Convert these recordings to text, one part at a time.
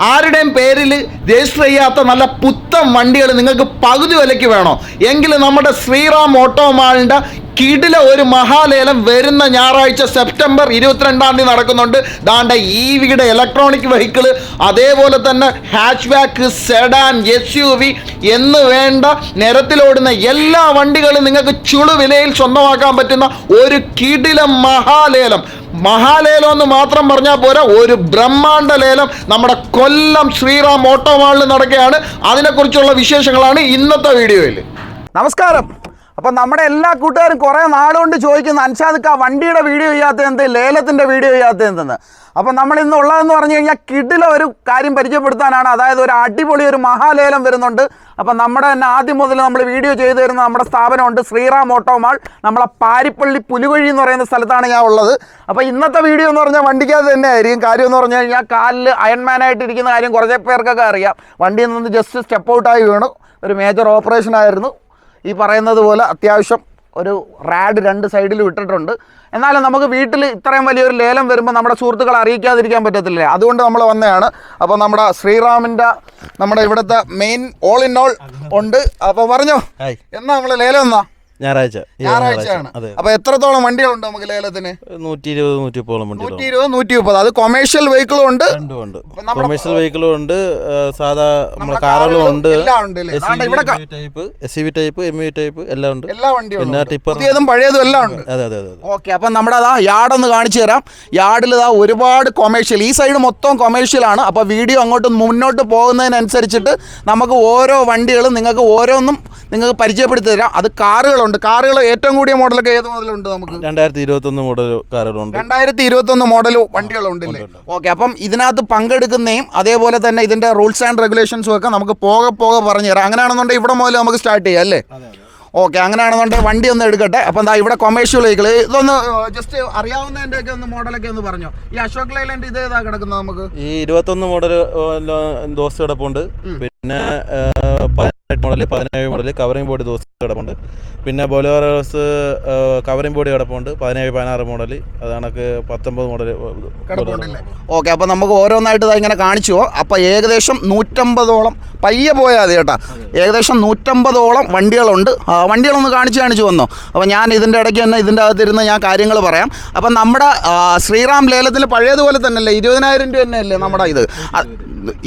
ആരുടെയും പേരിൽ രജിസ്റ്റർ ചെയ്യാത്ത നല്ല പുത്തൻ വണ്ടികൾ നിങ്ങൾക്ക് പകുതി വിലയ്ക്ക് വേണോ? എങ്കിൽ നമ്മുടെ ശ്രീറാം ഓട്ടോമാളിന്റെ കിടില ഒരു മഹാലേലം വരുന്ന ഞായറാഴ്ച സെപ്റ്റംബർ ഇരുപത്തിരണ്ടാം തീയതി നടക്കുന്നുണ്ട്. ദാണ്ട ഇ വിയുടെ ഇലക്ട്രോണിക് വെഹിക്കിൾ അതേപോലെ തന്നെ hatchback sedan S U V എന്ന് വേണ്ട നിരത്തിലോടുന്ന എല്ലാ വണ്ടികളും നിങ്ങൾക്ക് ചുളു വിലയിൽ സ്വന്തമാക്കാൻ പറ്റുന്ന ഒരു കിടില മഹാലേലം. മഹാലേലം എന്ന് മാത്രം പറഞ്ഞാൽ പോരാ ഒരു ബ്രഹ്മാണ്ട ലേലം നമ്മുടെ കൊല്ലം ശ്രീറാം ഓട്ടോമാളിൽ നടക്കുകയാണ്. അതിനെക്കുറിച്ചുള്ള വിശേഷങ്ങളാണ് ഇന്നത്തെ വീഡിയോയിൽ നമസ്കാരം. അപ്പം നമ്മുടെ എല്ലാ കൂട്ടുകാരും കുറേ നാളുകൊണ്ട് ചോദിക്കുന്ന അൻഷാദ് ആ വണ്ടിയുടെ വീഡിയോ ചെയ്യാത്ത എന്ത് ലേലത്തിന്റെ വീഡിയോ ചെയ്യാത്ത എന്തെന്ന്? അപ്പം നമ്മൾ ഇന്ന് ഉള്ളതെന്ന് പറഞ്ഞു കഴിഞ്ഞാൽ കിഡിലെ ഒരു കാര്യം പരിചയപ്പെടുത്താനാണ്. അതായത് ഒരു അടിപൊളി ഒരു മഹാലേലം വരുന്നുണ്ട്. അപ്പം നമ്മുടെ തന്നെ ആദ്യം മുതൽ നമ്മൾ വീഡിയോ ചെയ്തു തരുന്ന നമ്മുടെ സ്ഥാപനമുണ്ട് ശ്രീറാം ഓട്ടോമാൾ നമ്മളെ പാരിപ്പള്ളി പുലുവഴി എന്ന് പറയുന്ന സ്ഥലത്താണ് ഞാൻ ഉള്ളത്. അപ്പോൾ ഇന്നത്തെ വീഡിയോ എന്ന് പറഞ്ഞാൽ വണ്ടിക്കകത്ത് തന്നെ ആയിരിക്കും. കാര്യം എന്ന് പറഞ്ഞു കഴിഞ്ഞാൽ കാലിൽ അയൺമാനായിട്ടിരിക്കുന്ന കാര്യം കുറച്ച് പേർക്കൊക്കെ അറിയാം. വണ്ടിയിൽ നിന്ന് ജസ്റ്റ് സ്റ്റെപ്പ് ഔട്ടായി വീണു. ഒരു മേജർ ഓപ്പറേഷൻ ആയിരുന്നു. ഈ പറയുന്നത് പോലെ അത്യാവശ്യം ഒരു റാഡ് രണ്ട് സൈഡിൽ വിട്ടിട്ടുണ്ട് എന്നാലും നമുക്ക് വീട്ടിൽ ഇത്രയും വലിയൊരു ലേലം വരുമ്പോൾ നമ്മുടെ സുഹൃത്തുക്കളെ അറിയിക്കാതിരിക്കാൻ പറ്റത്തില്ല? അതുകൊണ്ട് നമ്മൾ വന്നതാണ്. അപ്പോൾ നമ്മുടെ ശ്രീറാമിന്റെ നമ്മുടെ ഇവിടുത്തെ മെയിൻ ഓൾ ഇൻ ഓൾ ഉണ്ട്. അപ്പോൾ പറഞ്ഞോ? എന്നാ നമ്മൾ ലേലം എന്നാ ഞായറാഴ്ച. ഞായറാഴ്ചയാണ് അതെ അപ്പോൾ എത്രത്തോളം വണ്ടികളുണ്ട് നമുക്ക് ലേലത്തിന്? നൂറ്റി ഇരുപത് നൂറ്റി വണ്ടി നൂറ്റി ഇരുപത് നൂറ്റി മുപ്പത് അത് കൊമേഴ്ഷ്യൽ വെഹിക്കിളും ഉണ്ട്. രണ്ടും ഉണ്ട്. കൊമേഴ്ഷ്യൽ വെഹിക്കിളും ഉണ്ട്. സാധാ നമ്മുടെ കാറുകളും ഉണ്ട്. Type S C V type M V type എല്ലാം ഉണ്ട്. എല്ലാ വണ്ടിയും പിന്നെ. ടിപ്പർ പുതിയതും പഴയതും എല്ലാം ഉണ്ട്. അതെ അതെ അതെ അതെ. ഓക്കെ അപ്പം നമ്മുടെ അതാ യാർഡൊന്ന് കാണിച്ചു തരാം. യാർഡിൽ ഇതാ ഒരുപാട് കൊമേഴ്ഷ്യൽ ഈ സൈഡ് മൊത്തം കൊമേഴ്ഷ്യലാണ് അപ്പോൾ വീഡിയോ അങ്ങോട്ട് മുന്നോട്ട് പോകുന്നതിനനുസരിച്ചിട്ട് നമുക്ക് ഓരോ വണ്ടികളും നിങ്ങൾക്ക് ഓരോന്നും നിങ്ങൾക്ക് പരിചയപ്പെടുത്തി തരാം. അത് കാറുകളുണ്ട്. കാറുകൾ ഏറ്റവും കൂടിയ മോഡലൊക്കെ ഏത് മോഡലുണ്ട് നമുക്ക്? രണ്ടായിരത്തി ഇരുപത്തൊന്ന് മോഡൽ കാറുകളുണ്ട് രണ്ടായിരത്തി ഇരുപത്തൊന്ന് മോഡൽ വണ്ടികളുണ്ടല്ലേ ഓക്കെ അപ്പം ഇതിനകത്ത് പങ്കെടുക്കുന്നതും അതേപോലെ തന്നെ ഇതിന്റെ റൂൾസ് ആൻഡ് റെഗുലേഷൻസും ഒക്കെ നമുക്ക് പോകെ പോകെ പറഞ്ഞു തരാം. അങ്ങനെയാണെന്നുണ്ടെങ്കിൽ ഇവിടെ മുതൽ നമുക്ക് സ്റ്റാർട്ട് ചെയ്യാം അല്ലേ? ഓക്കെ അങ്ങനെയാണെന്നുണ്ടെങ്കിൽ വണ്ടി ഒന്ന് എടുക്കട്ടെ. അപ്പം എന്താ ഇവിടെ കൊമേഴ്ഷ്യൽ വെഹിക്കിൾ ഇതൊന്ന് ജസ്റ്റ് അറിയാവുന്നതിന്റെ ഒക്കെ ഒന്ന് മോഡലൊക്കെ ഒന്ന് പറഞ്ഞോ. ഈ അശോക് ലൈലൻഡ് ഇത് ഏതാ കിടക്കുന്നത് നമുക്ക്? ഈ ഇരുപത്തൊന്ന് മോഡൽ ദോശ കിടപ്പുണ്ട്. പിന്നെ പതിനെട്ട് മോഡൽ പതിനേഴ് മോഡൽ കവറിംഗ് ബോർഡ് ദോശ കിടപ്പുണ്ട്. പിന്നെ ബോലോറോസ് കവറിംഗ് ബോഡി കിടപ്പുണ്ട്. പതിനേഴ് പതിനാറ് മോഡൽ അത് കണക്ക് പത്തൊമ്പത് മോഡൽ ഓക്കെ അപ്പോൾ നമുക്ക് ഓരോന്നായിട്ട് ഇങ്ങനെ കാണിച്ചു പോവാം. അപ്പോൾ ഏകദേശം നൂറ്റമ്പതോളം പയ്യെ പോയാൽ മതി കേട്ടോ. ഏകദേശം നൂറ്റമ്പതോളം വണ്ടികളുണ്ട്. വണ്ടികളൊന്ന് കാണിച്ച് കാണിച്ചു വന്നോ. അപ്പോൾ ഞാൻ ഇതിന്റെ ഇടയ്ക്ക് തന്നെ ഇതിന്റെ അകത്തിരുന്ന് ഞാൻ കാര്യങ്ങൾ പറയാം. അപ്പം നമ്മുടെ ശ്രീറാം ലേലത്തിൽ പഴയതുപോലെ തന്നെയല്ലേ? ഇരുപതിനായിരം രൂപ തന്നെയല്ലേ നമ്മുടെ ഇത്?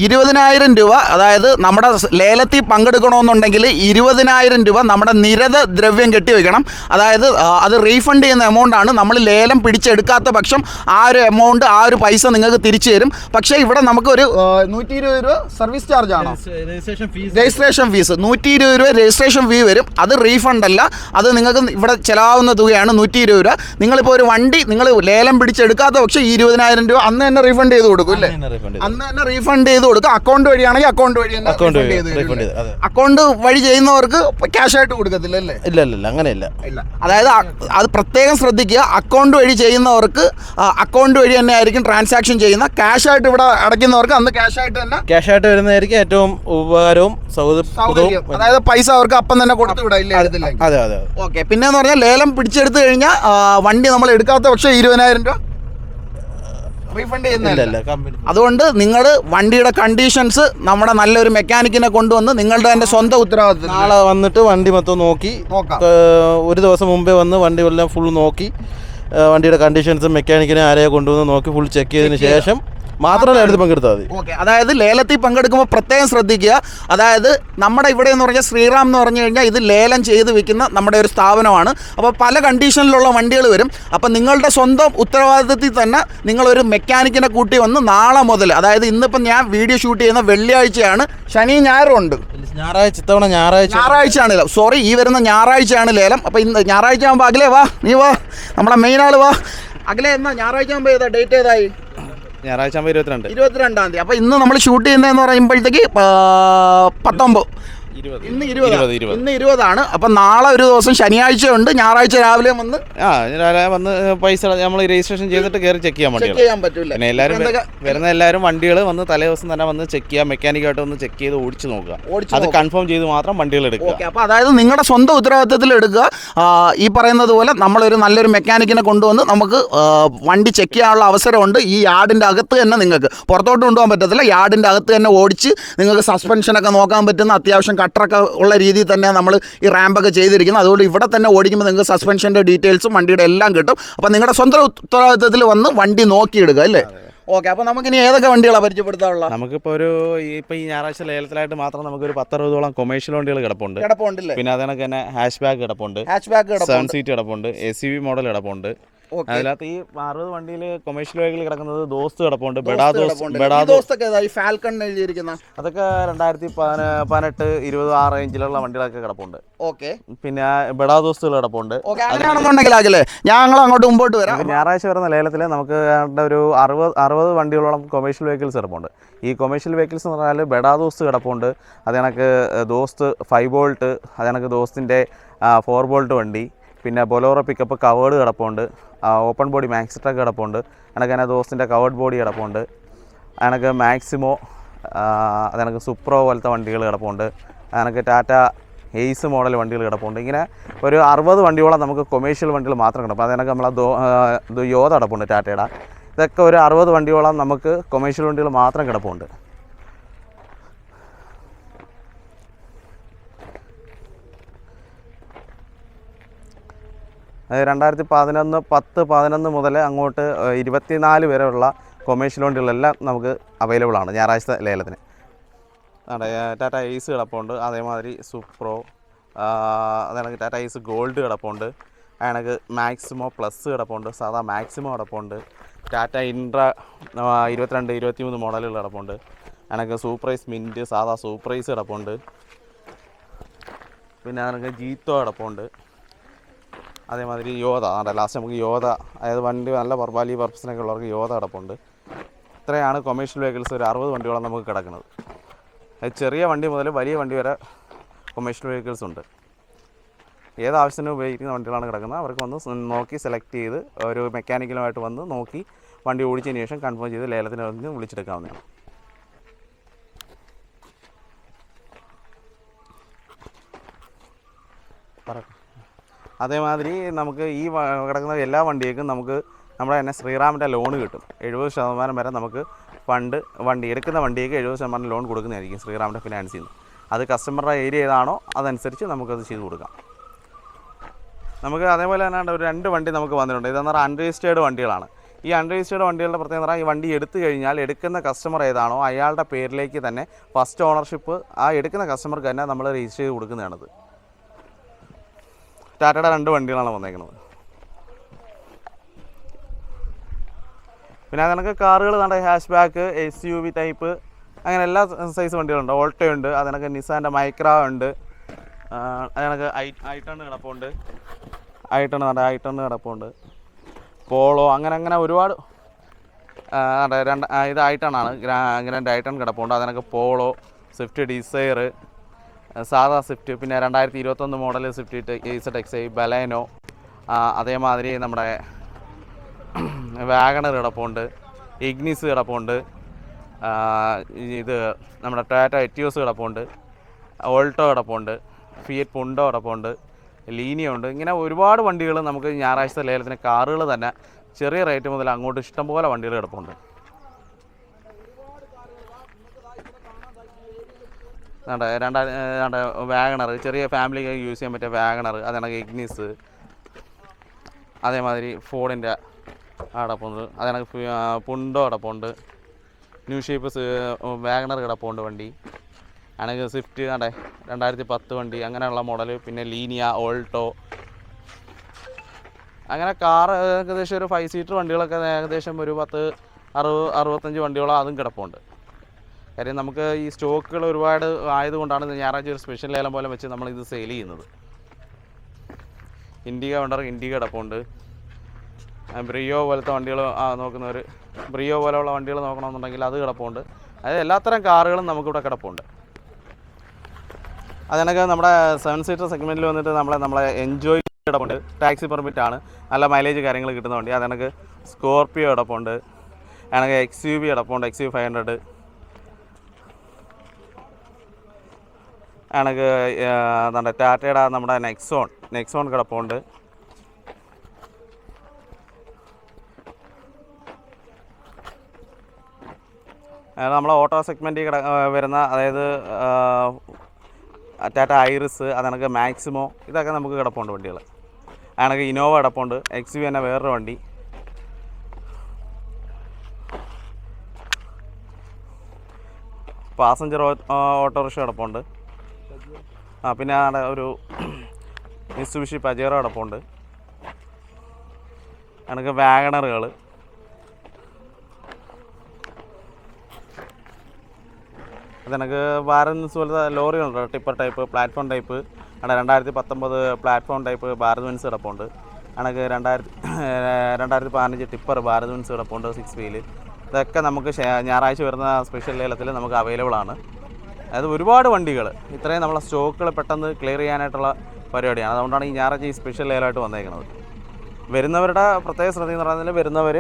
ഇരുപതിനായിരം രൂപ അതായത് നമ്മുടെ ലേലത്തിൽ പങ്കെടുക്കണമെന്നുണ്ടെങ്കിൽ ഇരുപതിനായിരം രൂപ നമ്മുടെ നിരത ദ്രവ്യം കെട്ടി കെട്ടിവെക്കണം അതായത് അത് റീഫണ്ട് ചെയ്യുന്ന എമൗണ്ട് ആണ്. നമ്മൾ ലേലം പിടിച്ചെടുക്കാത്ത പക്ഷം ആ ഒരു എമൗണ്ട് ആ ഒരു പൈസ നിങ്ങൾക്ക് തിരിച്ചു തരും. പക്ഷേ ഇവിടെ നമുക്കൊരു നൂറ്റി ഇരുപത് രൂപ സർവീസ് ചാർജ് ആണോ? രജിസ്ട്രേഷൻ ഫീസ് രജിസ്ട്രേഷൻ ഫീസ് നൂറ്റി ഇരുപത് രൂപ രജിസ്ട്രേഷൻ ഫീ വരും. അത് റീഫണ്ട് അല്ല. അത് നിങ്ങൾക്ക് ഇവിടെ ചിലവാകുന്ന തുകയാണ് നൂറ്റി ഇരുപത് രൂപ. നിങ്ങളിപ്പോൾ ഒരു വണ്ടി നിങ്ങൾ ലേലം പിടിച്ചെടുക്കാത്ത പക്ഷേ ഈ ഇരുപതിനായിരം രൂപ അന്ന് തന്നെ റീഫണ്ട് ചെയ്ത് കൊടുക്കും അല്ലേ? അന്ന് തന്നെ റീഫണ്ട് ചെയ്ത് കൊടുക്കും. അക്കൗണ്ട് വഴിയാണെങ്കിൽ അക്കൗണ്ട് വഴി അക്കൗണ്ട് refund റീഫണ്ട് അതെ. അക്കൗണ്ട് വഴി ചെയ്യുന്നവർക്ക് ക്യാഷ് ആയിട്ട് കൊടുക്കത്തില്ല അല്ലേ? ഇല്ല ഇല്ല അങ്ങനെയില്ല. ഇല്ല. അതായത് അത് പ്രത്യേകം ശ്രദ്ധിക്കുക. അക്കൗണ്ട് വഴി ചെയ്യുന്നവർക്ക് അക്കൗണ്ട് വഴി തന്നെ ആയിരിക്കും ട്രാൻസാക്ഷൻ ചെയ്യുന്ന. ക്യാഷ് ആയിട്ട് ഇവിടെ അടയ്ക്കുന്നവർക്ക് അന്ന് ക്യാഷ് ആയിട്ട് തന്നെ ക്യാഷ് ആയിട്ട് വരുന്നതായിരിക്കും ഏറ്റവും ഉപകാരവും സൗകര്യവും അതായത് പൈസ അവർക്ക് അപ്പം തന്നെ കൊടുത്തു വിടാം അതെ അതെ അതെ ഓക്കെ പിന്നെ എന്ന് പറഞ്ഞാൽ ലേലം പിടിച്ചെടുത്തു കഴിഞ്ഞാൽ വണ്ടി നമ്മൾ എടുക്കാത്ത പക്ഷേ ഇരുപതിനായിരം രൂപ റീഫണ്ട് ചെയ്യുന്നില്ല അതുകൊണ്ട് നിങ്ങൾ വണ്ടിയുടെ കണ്ടീഷൻസ് നമ്മുടെ നല്ലൊരു മെക്കാനിക്കിനെ കൊണ്ടുവന്ന് നിങ്ങളുടെ തന്നെ സ്വന്തം ഉത്തരവാദിത്വം നാളെ വന്നിട്ട് വണ്ടി മൊത്തം നോക്കി. നോക്കാം. ഒരു ദിവസം മുമ്പേ വന്ന് വണ്ടി എല്ലാം ഫുൾ നോക്കി. വണ്ടിയുടെ കണ്ടീഷൻസ് മെക്കാനിക്കിനെ ആരെയോ കൊണ്ടുവന്ന് നോക്കി ഫുൾ ചെക്ക് ചെയ്തതിന് ശേഷം മാത്രമേ ലേലത്തിൽ പങ്കെടുത്താൽ മതി. ഓക്കെ അതായത് ലേലത്തിൽ പങ്കെടുക്കുമ്പോൾ പ്രത്യേകം ശ്രദ്ധിക്കുക. അതായത് നമ്മുടെ ഇവിടെ എന്ന് പറഞ്ഞാൽ ശ്രീറാം എന്ന് പറഞ്ഞു കഴിഞ്ഞാൽ ഇത് ലേലം ചെയ്ത് വിൽക്കുന്ന നമ്മുടെ ഒരു സ്ഥാപനമാണ്. അപ്പോൾ പല കണ്ടീഷനിലുള്ള വണ്ടികൾ വരും. അപ്പോൾ നിങ്ങളുടെ സ്വന്തം ഉത്തരവാദിത്തത്തിൽ തന്നെ നിങ്ങളൊരു മെക്കാനിക്കിനെ കൂട്ടി വന്ന് നാളെ മുതൽ അതായത് ഇന്നിപ്പം ഞാൻ വീഡിയോ ഷൂട്ട് ചെയ്യുന്ന വെള്ളിയാഴ്ചയാണ് ശനി ഞായറും ഉണ്ട്. ഞായറാഴ്ച ഇത്തവണ ഞായറാഴ്ച. ഞായറാഴ്ചയാണ് ലേലം. സോറി ഈ വരുന്ന ഞായറാഴ്ചയാണ് ലേലം. അപ്പോൾ ഇന്ന് ഞായറാഴ്ച ആകുമ്പോൾ അഖിലേ വാ നീ വാ നമ്മുടെ മെയിൻ ആൾ വാ. അഖിലേ എന്നാ ഞായറാഴ്ച ആകുമ്പോൾ ഏതാ? ഡേറ്റ് ഏതായി? ഞായറാഴ്ച ഇരുപത്തിരണ്ട്. ഇരുപത്തിരണ്ടാം തീയതി. അപ്പോൾ ഇന്ന് നമ്മൾ ഷൂട്ട് ചെയ്യുന്നതെന്ന് പറയുമ്പോഴത്തേക്ക് പത്തൊമ്പത്. ഇന്ന് ഇരുപത്? ഇന്ന് ഇരുപതാണ്. അപ്പം നാളെ ഒരു ദിവസം ശനിയാഴ്ച ഉണ്ട് ഞായറാഴ്ച രാവിലെ വന്ന് ആ രാവിലെ വന്ന് പൈസ നമ്മൾ രജിസ്ട്രേഷൻ ചെയ്തിട്ട് കയറി ചെക്ക് ചെയ്യാൻ ചെക്ക് വണ്ടികൾ ചെയ്യാൻ പറ്റില്ല പിന്നെ എല്ലാവരും വരുന്ന എല്ലാവരും വണ്ടികൾ വന്ന് തലേ ദിവസം തന്നെ വന്ന് ചെക്ക് ചെയ്യാം. മെക്കാനിക്കായിട്ട് വന്ന് ചെക്ക് ചെയ്ത് ഓടിച്ചു നോക്കുക. അത് കൺഫേം ചെയ്ത് മാത്രം വണ്ടികൾ എടുക്കുക. അപ്പൊ അപ്പോൾ അതായത് നിങ്ങളുടെ സ്വന്തം ഉത്തരവാദിത്തത്തിൽ എടുക്കുക. ഈ പറയുന്നത് പോലെ നമ്മളൊരു നല്ലൊരു മെക്കാനിക്കിനെ കൊണ്ടുവന്ന് നമുക്ക് വണ്ടി ചെക്ക് ചെയ്യാനുള്ള അവസരമുണ്ട്. ഈ യാർഡിന്റെ അകത്ത് തന്നെ നിങ്ങൾക്ക്. പുറത്തോട്ട് കൊണ്ടുപോകാൻ പറ്റത്തില്ല. യാർഡിന്റെ അകത്ത് തന്നെ ഓടിച്ച് നിങ്ങൾക്ക് സസ്പെൻഷൻ ഒക്കെ നോക്കാൻ പറ്റുന്ന അത്യാവശ്യം കട്ടറൊക്കെ ഉള്ള രീതിയിൽ തന്നെ നമ്മൾ ഈ റാമ്പൊക്കെ ചെയ്തിരിക്കുന്നത് അതുകൊണ്ട് ഇവിടെ തന്നെ ഓടിക്കുമ്പോൾ നിങ്ങൾക്ക് സസ്പെൻഷന്റെ ഡീറ്റെയിൽസും വണ്ടിയുടെ എല്ലാം കിട്ടും. അപ്പോൾ നിങ്ങളുടെ സ്വന്തം ഉത്തരവാദിത്തത്തിൽ വന്ന് വണ്ടി നോക്കിയിടുക അല്ലേ? ഓക്കെ അപ്പോൾ നമുക്കിനി ഏതൊക്കെ വണ്ടികളാണ് പരിചയപ്പെടുത്താനുള്ള നമുക്കിപ്പോൾ ഒരു ഇപ്പോൾ ഇപ്പൊ ഈ ഞായറാഴ്ച ലേലത്തിലായിട്ട് മാത്രം നമുക്ക് ഒരു പത്തറുപതോളം കൊമേഴ്ഷ്യൽ വണ്ടികൾ കിടപ്പുണ്ട്. കിടപ്പുണ്ട് പിന്നെ അതിനൊക്കെ തന്നെ ഹാഷ് ബാഗ് കിടപ്പുണ്ട്. ഹാഷ് ബാക്ക് സെവൻ സീറ്റ് കിടപ്പുണ്ട്. എ സി വി മോഡൽ കിടപ്പുണ്ട്. അതിനകത്ത് ഈ അറുപത് വണ്ടിയിൽ കൊമേഴ്ഷ്യൽ വെഹിക്കിൾ കിടക്കുന്നത് ദോസ്ത് കിടപ്പുണ്ട് ബെഡാ ദോസ്. ബെഡാ ഏതാ? ഫാൽക്കൺ എഴുതിയിരിക്കുന്ന? അതൊക്കെ രണ്ടായിരത്തി പതിന- പതിനെട്ട് ഇരുപത് ആ റേഞ്ചിലുള്ള വണ്ടികളൊക്കെ കിടപ്പുണ്ട്. ഓക്കെ. പിന്നെ ബെഡാ ദോസ്തുകൾ കിടപ്പുണ്ട്. അങ്ങനെയാണെന്നുണ്ടെങ്കിൽ ആകല്ലേ ഞങ്ങൾ അങ്ങോട്ട് മുമ്പോട്ട് വരാം. ഞായറാഴ്ച വരുന്ന ലേലത്തിൽ നമുക്ക് ഒരു അറുപത് അറുപത് വണ്ടികളോളം കൊമേഴ്ഷ്യൽ വെഹിക്കിൾസ് കിടപ്പുണ്ട്. ഈ കൊമേഴ്ഷ്യൽ വെഹിക്കിൾസ് എന്ന് പറഞ്ഞാൽ ബെഡാ ദോസ്ത് കിടപ്പുണ്ട്. അത് കണക്ക് ദോസ്ത് ഫൈവ് ബോൾട്ട് അത് കണക്ക് ദോസ്തിന്റെ ഫോർ ബോൾട്ട് വണ്ടി. പിന്നെ ബൊലോറോ പിക്കപ്പ് കവേർഡ് കിടപ്പുണ്ട്. ഓപ്പൺ ബോഡി മാക്സ് ട്രക്ക് കിടപ്പുണ്ട്. കണക്ക് തന്നെ ദോസ്തിന്റെ കവേർഡ് ബോഡി കിടപ്പുണ്ട്. കണക്ക് മാക്സിമോ അതെനിക്ക് സുപ്രോ പോലത്തെ വണ്ടികൾ കിടപ്പുണ്ട്. കണക്ക് ടാറ്റ എയ്സ് മോഡൽ വണ്ടികൾ കിടപ്പുണ്ട്. ഇങ്ങനെ ഒരു അറുപത് വണ്ടിയോളം നമുക്ക് കൊമേഴ്ഷ്യൽ വണ്ടികൾ മാത്രം കിടക്കും അത് കണക്ക് നമ്മളെ ദോ യോധ കിടപ്പുണ്ട് ടാറ്റയുടെ. ഇതൊക്കെ ഒരു അറുപത് വണ്ടിയോളം നമുക്ക് കൊമേഴ്ഷ്യൽ വണ്ടികൾ മാത്രം കിടപ്പുണ്ട്. രണ്ടായിരത്തി പതിനൊന്ന് പത്ത് പതിനൊന്ന് മുതൽ അങ്ങോട്ട് ഇരുപത്തിനാല് വരെയുള്ള കൊമേഴ്ഷ്യൽ വണ്ടികളെല്ലാം നമുക്ക് അവൈലബിൾ ആണ് ഞായറാഴ്ച ലേലത്തിന്. ടാറ്റ ഐസ് കിടപ്പുണ്ട് അതേമാതിരി സൂപ്രോ അതാണെങ്കിൽ ടാറ്റ ഐസ് ഗോൾഡ് കിടപ്പുണ്ട് അതിനക്ക് മാക്സിമോ പ്ലസ് കിടപ്പുണ്ട് സാധാ മാക്സിമോ കിടപ്പുണ്ട് ടാറ്റ ഇൻട്ര ഇരുപത്തിരണ്ട് ഇരുപത്തിമൂന്ന് മോഡലുകൾ കിടപ്പുണ്ട് അയാൾക്ക് സൂപ്രൈസ് മിന്റ് സാധാ സൂപ്രൈസ് കിടപ്പുണ്ട് പിന്നെ അതിനൊക്കെ ജീത്തോ കിടപ്പുണ്ട്. അതേമാതിരി യോധ അതെ ലാസ്റ്റ് നമുക്ക് യോധ അതായത് വണ്ടി നല്ല പർവാലി പർപ്പസിനൊക്കെ ഉള്ളവർക്ക് യോധ കിടപ്പുണ്ട്. ഇത്രയാണ് കൊമേഴ്ഷ്യൽ വെഹിക്കിൾസ് ഒരു അറുപത് വണ്ടികളാണ് നമുക്ക് കിടക്കുന്നത്. അത് ചെറിയ വണ്ടി മുതൽ വലിയ വണ്ടി വരെ കൊമേഴ്ഷ്യൽ വെഹിക്കിൾസ് ഉണ്ട്. ഏത് ആവശ്യത്തിന് ഉപയോഗിക്കുന്ന വണ്ടികളാണ് കിടക്കുന്നത്. അവർക്ക് വന്ന് നോക്കി സെലക്ട് ചെയ്ത് ഒരു മെക്കാനിക്കലുമായിട്ട് വന്ന് നോക്കി വണ്ടി ഓടിച്ചതിന് ശേഷം കൺഫേം ചെയ്ത് ലേലത്തിന് വന്ന് വിളിച്ചെടുക്കാവുന്നതാണ്. അതേമാതിരി നമുക്ക് ഈ കിടക്കുന്ന എല്ലാ വണ്ടിയേക്കും നമുക്ക് നമ്മുടെ തന്നെ ശ്രീറാമിന്റെ ലോൺ കിട്ടും. എഴുപത് ശതമാനം വരെ നമുക്ക് ഫണ്ട് വണ്ടി എടുക്കുന്ന വണ്ടിക്ക് എഴുപത് ശതമാനം ലോൺ കൊടുക്കുന്നതായിരിക്കും ശ്രീറാമിന്റെ ഫിനാൻസിൽ നിന്ന്. അത് കസ്റ്റമറുടെ ഏരിയ ഏതാണോ അതനുസരിച്ച് നമുക്കത് ചെയ്ത് കൊടുക്കാം. നമുക്ക് അതേപോലെ തന്നെ ഒരു രണ്ട് വണ്ടി നമുക്ക് വന്നിട്ടുണ്ട്. ഇതെന്ന് പറഞ്ഞാൽ അൺരജിസ്റ്റേർഡ് വണ്ടികളാണ്. ഈ അൺരജിസ്റ്റേർഡ് വണ്ടികളുടെ പ്രത്യേകത പറഞ്ഞാൽ ഈ വണ്ടി എടുത്തു കഴിഞ്ഞാൽ എടുക്കുന്ന കസ്റ്റമർ ഏതാണോ അയാളുടെ പേരിലേക്ക് തന്നെ ഫസ്റ്റ് ഓണർഷിപ്പ് ആ എടുക്കുന്ന കസ്റ്റമർക്ക് തന്നെ നമ്മൾ രജിസ്റ്റർ ചെയ്ത് കൊടുക്കുന്നതാണത്. ടാറ്റയുടെ രണ്ട് വണ്ടികളാണ് വന്നേക്കുന്നത് പിന്നെ അതിനൊക്കെ കാറുകൾ നമ്മുടെ hatchback S U V type അങ്ങനെ എല്ലാ സൈസ് വണ്ടികളുണ്ട്. ഓൾട്ടോ ഉണ്ട് അതിനൊക്കെ നിസാന്റെ മൈക്ര ഉണ്ട്. അതിനൊക്കെ ഐ ഐട്ടണ് കിടപ്പുണ്ട്. ഐട്ടണ് നമ്മുടെ ഐട്ടണ് കിടപ്പുണ്ട്. പോളോ അങ്ങനെ അങ്ങനെ ഒരുപാട് രണ്ട് ഇത് ഐട്ടണാണ് ഗ്രാൻഡ് ഐട്ടൺ കിടപ്പുണ്ട്. അതിനൊക്കെ പോളോ സ്വിഫ്റ്റ് ഡിസയർ സാധാ സ്വിഫ്റ്റ് പിന്നെ രണ്ടായിരത്തി ഇരുപത്തൊന്ന് model Swift Z X I Baleno അതേമാതിരി നമ്മുടെ വാഗണർ കിടപ്പുണ്ട് ഇഗ്നിസ് കിടപ്പുണ്ട് ഇത് നമ്മുടെ ടൊയാറ്റ എറ്റിയോസ് കിടപ്പുണ്ട് ഓൾട്ടോ കിടപ്പുണ്ട് ഫിയറ്റ് പുണ്ടോ കിടപ്പുണ്ട് ലീനിയ ഉണ്ട്. ഇങ്ങനെ ഒരുപാട് വണ്ടികൾ നമുക്ക് ഞായറാഴ്ച ലേലത്തിന് കാറുകൾ തന്നെ ചെറിയ റേറ്റ് മുതൽ അങ്ങോട്ട് ഇഷ്ടംപോലെ വണ്ടികൾ കിടപ്പുണ്ട്. വേണ്ട രണ്ട വേണ്ട വാഗണർ ചെറിയ ഫാമിലിക്ക് യൂസ് ചെയ്യാൻ പറ്റിയ വാഗണർ അതാണ് ഇഗ്നിസ്. അതേമാതിരി ഫോർഡിന്റെ അടപ്പുണ്ട്. അതാണ് പുണ്ടോ അടപ്പുണ്ട്. ന്യൂ ഷേപ്പ് വാഗണർ കിടപ്പുണ്ട് വണ്ടി. ആണെങ്കിൽ സ്വിഫ്റ്റ് അതെ രണ്ടായിരത്തി പത്ത് വണ്ടി. അങ്ങനെയുള്ള മോഡൽ പിന്നെ ലീനിയ ഓൾട്ടോ. അങ്ങനെ കാർ ഏകദേശം ഒരു ഫൈവ് സീറ്റർ വണ്ടികളൊക്കെ ഏകദേശം ഒരു പത്ത് അറുപത് അറുപത്തഞ്ച് വണ്ടികളോ അതും കിടപ്പുണ്ട്. കാര്യം നമുക്ക് ഈ സ്റ്റോക്കുകൾ ഒരുപാട് ആയതുകൊണ്ടാണ് ഞായറാഴ്ച ഒരു സ്പെഷ്യൽ ലേലം പോലെ വെച്ച് നമ്മൾ ഇത് സെയിൽ ചെയ്യുന്നത്. ഇൻഡിക ഉണ്ടർ ഇൻഡിക കിടപ്പുണ്ട് ബ്രിയോ പോലത്തെ വണ്ടികൾ നോക്കുന്നവർ ബ്രിയോ പോലെയുള്ള വണ്ടികൾ നോക്കണമെന്നുണ്ടെങ്കിൽ അത് കിടപ്പുണ്ട്. അതായത് എല്ലാത്തരം കാറുകളും നമുക്കിവിടെ കിടപ്പുണ്ട്. അതിനൊക്കെ നമ്മുടെ സെവൻ സീറ്റർ സെഗ്മെന്റിൽ വന്നിട്ട് നമ്മളെ നമ്മളെ എൻജോയ് കിടപ്പുണ്ട്. ടാക്സി പെർമിറ്റ് ആണ്. നല്ല മൈലേജ് കാര്യങ്ങൾ കിട്ടുന്ന വണ്ടി. അതിനൊക്കെ സ്കോർപ്പിയോ കിടപ്പുണ്ട്. അതിനൊക്കെ എക്സ് യു ബി കിടപ്പുണ്ട്. എക്സ് യു ഫൈവ് ഹൺഡ്രഡ് അതിനൊക്കെ നമ്മുടെ ടാറ്റയുടെ നമ്മുടെ നെക്സോൺ നെക്സോൺ കിടപ്പുണ്ട്. നമ്മളെ ഓട്ടോ സെഗ്മെന്റിൽ കിട വരുന്ന അതായത് ടാറ്റ ഐറിസ് അതണക്ക് മാക്സിമോ ഇതൊക്കെ നമുക്ക് കിടപ്പുണ്ട് വണ്ടികൾ. അതിനൊക്കെ ഇനോവ കിടപ്പുണ്ട് എക്സ് യു തന്നെ വേറൊരു വണ്ടി. പാസഞ്ചർ ഓട്ടോറിക്ഷ കിടപ്പുണ്ട്. ആ പിന്നെ അവിടെ ഒരു മിസ്സുബിഷി പജേറോ കിടപ്പുണ്ട് എനിക്ക് വാഗണറുകൾ അതെനിക്ക് ഭാരത് പോലത്തെ ലോറികളുണ്ട്? Tipper type platform type. അവിടെ രണ്ടായിരത്തി പത്തൊമ്പത് പ്ലാറ്റ്ഫോം ടൈപ്പ് ഭാരത് ബെൻസ് കിടപ്പുണ്ട് എനിക്ക് രണ്ടായിരത്തി രണ്ടായിരത്തി പതിനഞ്ച് ടിപ്പർ ഭാരത് ബെൻസ് കിടപ്പുണ്ട് സിക്സ് വീൽ ഇതൊക്കെ നമുക്ക് ഞായറാഴ്ച വരുന്ന സ്പെഷ്യൽ ലേലത്തിൽ നമുക്ക് അവൈലബിൾ ആണ് അതായത് ഒരുപാട് വണ്ടികൾ. ഇത്രയും നമ്മളെ സ്റ്റോക്കുകൾ പെട്ടെന്ന് ക്ലിയർ ചെയ്യാനായിട്ടുള്ള പരിപാടിയാണ്. അതുകൊണ്ടാണ് ഈ ഞായറാഴ്ച ഈ സ്പെഷ്യൽ ലെയറായിട്ട് വന്നേക്കുന്നത് വരുന്നവരുടെ പ്രത്യേക ശ്രദ്ധ എന്ന് പറയുന്നത് വരുന്നവർ